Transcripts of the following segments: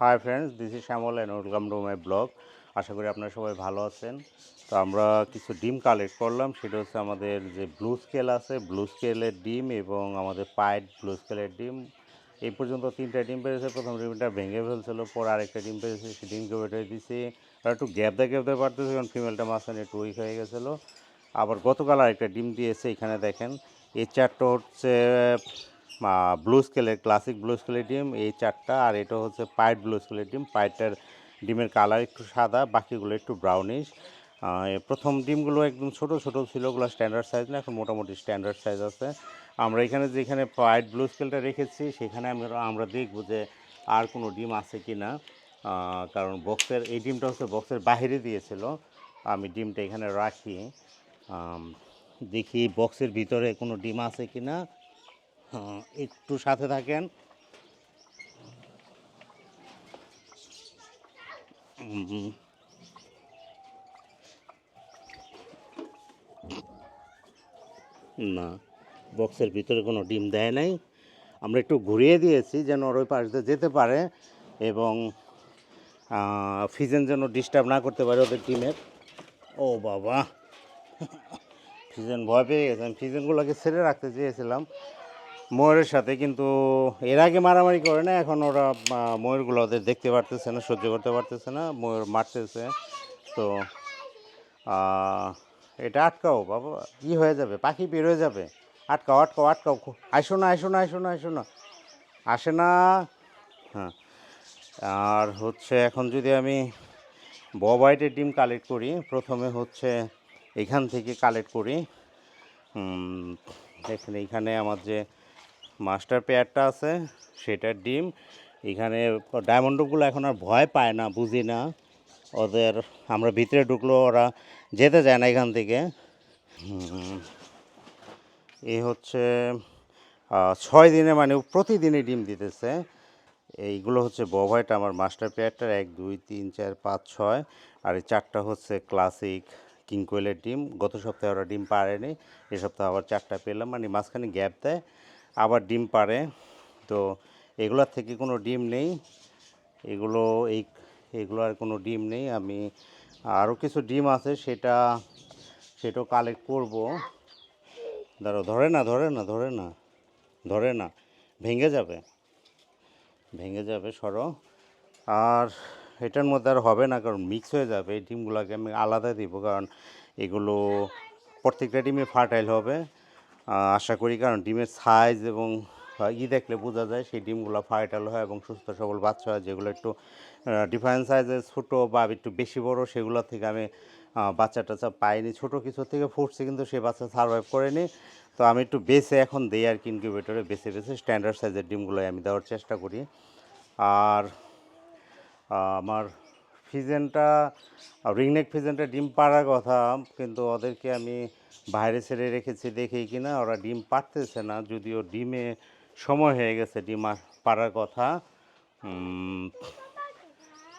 Hi friends this is Shyamal and welcome to my blog আশা করি আপনারা সবাই ভালো আছেন। তো আমরা কিছু ডিম কালেক্ট করলাম, সেটা হচ্ছে আমাদের যে ব্লু স্কেল আছে ব্লু স্কেলের ডিম এবং আমাদের পাইড ব্লু স্কেলের ডিম। এই পর্যন্ত তিনটা ডিম পেরেছে, প্রথম ডিমটা ভেঙে ফেলছিল, পর আরেকটা ডিম পেরেছে সেই ডিমকে বেটে দিয়েছি আর একটু গ্যাপ দিয়ে গ্যাপ দিয়ে পারতেছে, কারণ ফিমেলটা মাঝখানে একটু উইক হয়ে গেছিল। আবার গতকাল আরেকটা ডিম দিয়েছে, এখানে দেখেন। এই চারটা হচ্ছে ব্লু স্কেলের ক্লাসিক ব্লু স্কেলের ডিম, এই চারটা, আর এটা হচ্ছে পাইট ব্লু স্কেলের ডিম। পাইটটার ডিমের কালার একটু সাদা, বাকিগুলো একটু ব্রাউনিশ প্রথম ডিমগুলো একদম ছোট ছোট ছিল, ওগুলো স্ট্যান্ডার্ড সাইজ না, এখন মোটামুটি স্ট্যান্ডার্ড সাইজ আছে। আমরা এখানে যেখানে পাইট ব্লু স্কেলটা রেখেছি, সেখানে আমরা আমরা দেখব যে আর কোনো ডিম আছে কি না কারণ বক্সের এই ডিমটা হচ্ছে বক্সের বাইরে দিয়েছিল। আমি ডিমটা এখানে রাখি। দেখি বক্সের ভিতরে কোনো ডিম আছে কি না একটু সাথে থাকেন। না, বক্সের ভিতরে কোনো ডিম দেয় নাই। আমরা একটু ঘুরিয়ে দিয়েছি যেন ওর ওই পাশ দিয়ে যেতে পারে এবং ফিজেন যেন ডিস্টার্ব না করতে পারে ওদের টিমের ও বাবা। ফিজেন ভয় পেয়ে গেছে। আমি ফিজেনগুলোকে ছেড়ে রাখতে চেয়েছিলাম। ময়ূরের সাথে, কিন্তু এর আগে মারামারি করে না, এখন ওরা ময়ূরগুলো ওদের দেখতে পারতেছে না, সহ্য করতে পারতেছে না, ময়ূর মারতেছে। তো এটা আটকাও, বাবা, কি হয়ে যাবে? পাখি বের হয়ে যাবে। আটকাও আটকাও আটকাও। আইসো না আইসো না আইসো না আইসো না। আসে না। হ্যাঁ। আর হচ্ছে, এখন যদি আমি ববাইটের ডিম কালেক্ট করি, প্রথমে হচ্ছে এখান থেকে কালেক্ট করি। দেখেন, এইখানে আমার যে মাস্টার পেয়ারটা আছে সেটার ডিম। এখানে ডায়মন্ডগুলো এখন আর ভয় পায় না, বুঝি না। ওদের আমরা ভিতরে ঢুকলো, ওরা যেতে যায় না এখান থেকে। এই হচ্ছে ছয় দিনে মানে প্রতিদিনই ডিম দিতেছে। এইগুলো হচ্ছে বভাইট আমার মাস্টার পেয়ারটার এক, দুই, তিন, চার, পাঁচ, ছয়। আর এই চারটা হচ্ছে ক্লাসিক কিং কোয়েলের ডিম। গত সপ্তাহে ওরা ডিম পারেনি এ সপ্তাহে আবার চারটা পেলাম মানে মাঝখানে গ্যাপ দেয়। আবার ডিম পারে তো এগুলোর থেকে কোনো ডিম নেই। এগুলো এই, এগুলো আর কোনো ডিম নেই। আমি আরও কিছু ডিম আছে, সেটা সেটাও কালেক্ট করব। ধরো ধরে না ধরে না ধরে না ধরে না, ভেঙে যাবে ভেঙে যাবে সরো। আর এটার মধ্যে আর হবে না, কারণ মিক্স হয়ে যাবে। এই ডিমগুলোকে আমি আলাদা দিব, কারণ এগুলো প্রত্যেকটা ডিমে ফার্টাইল হবে। আশা করি কারণ ডিমের সাইজ এবং ই দেখলে বোঝা যায় সেই ডিমগুলো ফার্টাইল হয় এবং সুস্থ সবল বাচ্চা হয় যেগুলো একটু ডিফারেন্ট সাইজের ছোটো বা একটু বেশি বড় সেগুলো থেকে আমি বাচ্চা টাচ্চা পাইনি। ছোটো কিছু থেকে ফুটছে কিন্তু সে বাচ্চা সার্ভাইভ করেনি। তো আমি একটু বেছে এখন দেই আর কি ইনকিউবেটরে বেছে বেছে স্ট্যান্ডার্ড সাইজের ডিমগুলোই আমি দেওয়ার চেষ্টা করি। আর আমার ফিজেনটা রিংনেক ফিজেনটা ডিম পাড়ার কথা, কিন্তু ওদেরকে আমি বাইরে ছেড়ে রেখেছি দেখেই কিনা, ওরা ডিম পারতেছে না, যদিও ডিমে সময় হয়ে গেছে ডিম পাড়ার কথা।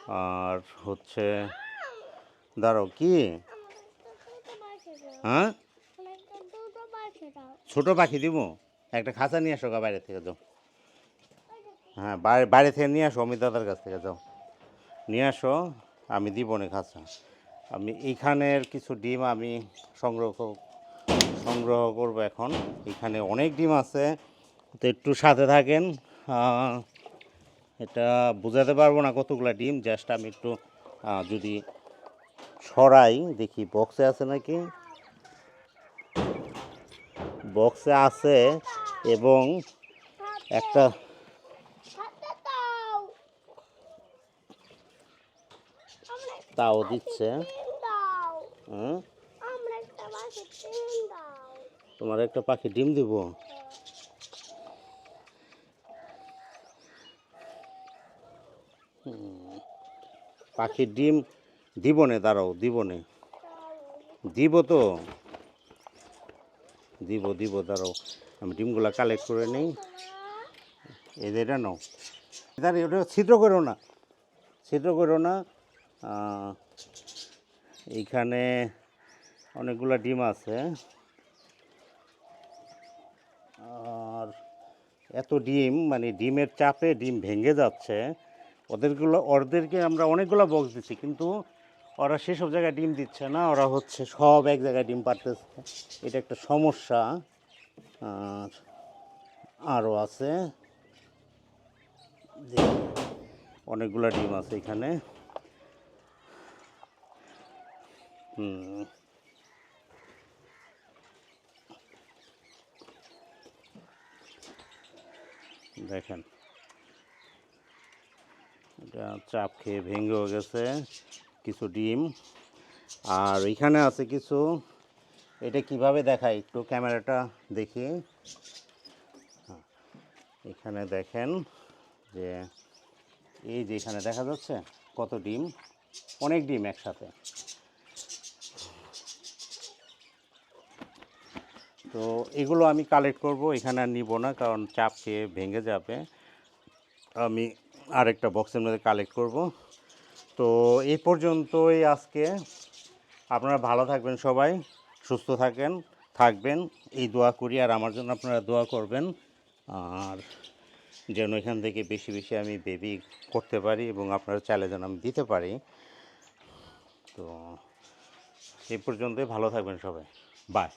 আর হচ্ছে, দাঁড়াও, কি? হ্যাঁ? ছোট পাখি দিব? একটা খাঁচা নিয়ে আসো বাইরে থেকে, যাও। হ্যাঁ বাইরে থেকে নিয়ে আসো, অমিত দাদার কাছ থেকে, যাও। নিয়ে আসো, আমি দিব না খাঁচা। আমি এইখানের কিছু ডিম আমি সংগ্রহ সংগ্রহ করব এখন। এখানে অনেক ডিম আছে। তো একটু সাথে থাকেন। এটা বোঝাতে পারব না কতগুলো ডিম, জাস্ট আমি একটু যদি সরাই, দেখি বক্সে আছে নাকি? বক্সে আছে এবং একটা তাও দিচ্ছে। হুম? তোমার একটা পাখি ডিম দিব। পাখির ডিম দিব নে দাঁড়াও দিব নে দিব তো। দিব দিব, দাঁড়াও। আমি ডিমগুলা কালেক্ট করে নিই। যে নাও। দাঁড়িয়ে ওটা ছিদ্র করো না। ছিদ্র করো না। এইখানে অনেকগুলো ডিম আছে। আর এত ডিম মানে ডিমের চাপে ডিম ভেঙে যাচ্ছে, ওদেরগুলো, ওদেরকে আমরা অনেকগুলো বক্স দিচ্ছি কিন্তু ওরা সেসব জায়গায় ডিম দিচ্ছে না, ওরা হচ্ছে সব এক জায়গায় ডিম পারতেছে এটা একটা সমস্যা। আর আরও আছে। অনেকগুলো ডিম আছে এখানে। হুম। দেখেন। এটা চাপ খেয়ে ভেঙেও গেছে কিছু ডিম। আর এখানে আছে কিছু এটা কীভাবে দেখায় একটু ক্যামেরাটা দেখি। হ্যাঁ, এখানে দেখেন যে এই যে এখানে দেখা যাচ্ছে কত ডিম? অনেক ডিম একসাথে। তো এগুলো আমি কালেক্ট করব, এখানে আর নিব না, কারণ চাপ খেয়ে ভেঙে যাবে। আমি আরেকটা বক্সের মধ্যে কালেক্ট করব। তো এই পর্যন্তই আজকে। আপনারা ভালো থাকবেন সবাই, সুস্থ থাকেন, থাকবেন, এই দোয়া করি, আর আমার জন্য আপনারা দোয়া করবেন। আর যেন এখান থেকে বেশি বেশি আমি বেবি করতে পারি এবং আপনারা চাইলে যেন আমি দিতে পারি। তো এই পর্যন্তই, ভালো থাকবেন সবাই। বাই